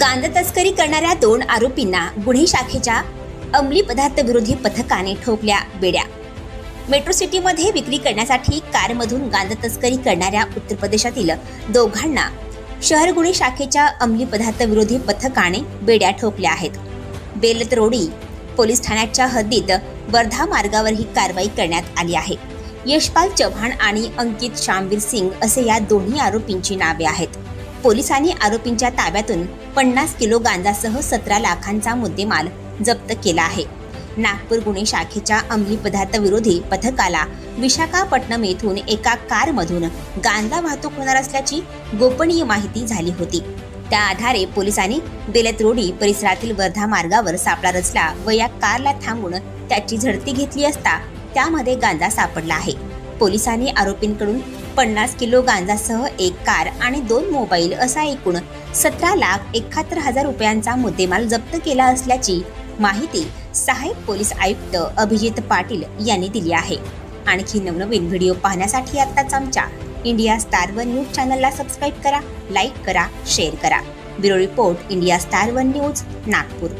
गांजा तस्करी करणाऱ्या दोन आरोपींना गुन्हे शाखेच्या अंमली पदार्थ विरोधी पथकाने ठोकल्या बेड्या. मेट्रो सिटीमध्ये विक्री करण्यासाठी कारमधून गांजा तस्करी करणाऱ्या उत्तर प्रदेशातील दोघांना शहर गुन्हे शाखेच्या अंमली पदार्थ विरोधी पथकाने बेड्या ठोकल्या आहेत. बेलतरोडी पोलीस ठाण्याच्या हद्दीत वर्धा मार्गावर ही कारवाई करण्यात आली आहे. यशपाल चव्हाण आणि अंकित शामवीर सिंग असे या दोन्ही आरोपींची नावे आहेत. पोलिसांनी आरोपींच्या ताब्यातून पन्नास किलो गांजासह सतरा लाखांचा मुद्देमाल जप्त केला आहे. नागपूर गुन्हे शाखेच्या अंमली पदार्थ विरोधी पथकाला विशाखापट्टणम येथून एका कारमधून गांजा वाहतूक होणार असल्याची गोपनीय माहिती झाली होती. त्या आधारे पोलिसांनी बेलत रोडी परिसरातील वर्धा मार्गावर सापळा रचला व या कारला थांबून त्याची झडती घेतली असता त्यामध्ये गांजा सापडला आहे. पोलिसांनी आरोपींकडून पन्नास किलो गांजासह एक कार आणि दोन मोबाईल असा एकूण सतरा लाख एकाहत्तर हजार रुपयांचा मुद्देमाल जप्त केला असल्याची माहिती सहाय्यक पोलीस आयुक्त अभिजित पाटील यांनी दिली आहे. आणखी नवनवीन व्हिडिओ पाहण्यासाठी आत्ताच आमच्या इंडिया स्टार वन न्यूज चॅनलला सबस्क्राईब करा लाईक करा शेअर करा. Bureau report India Star One News Nagpur.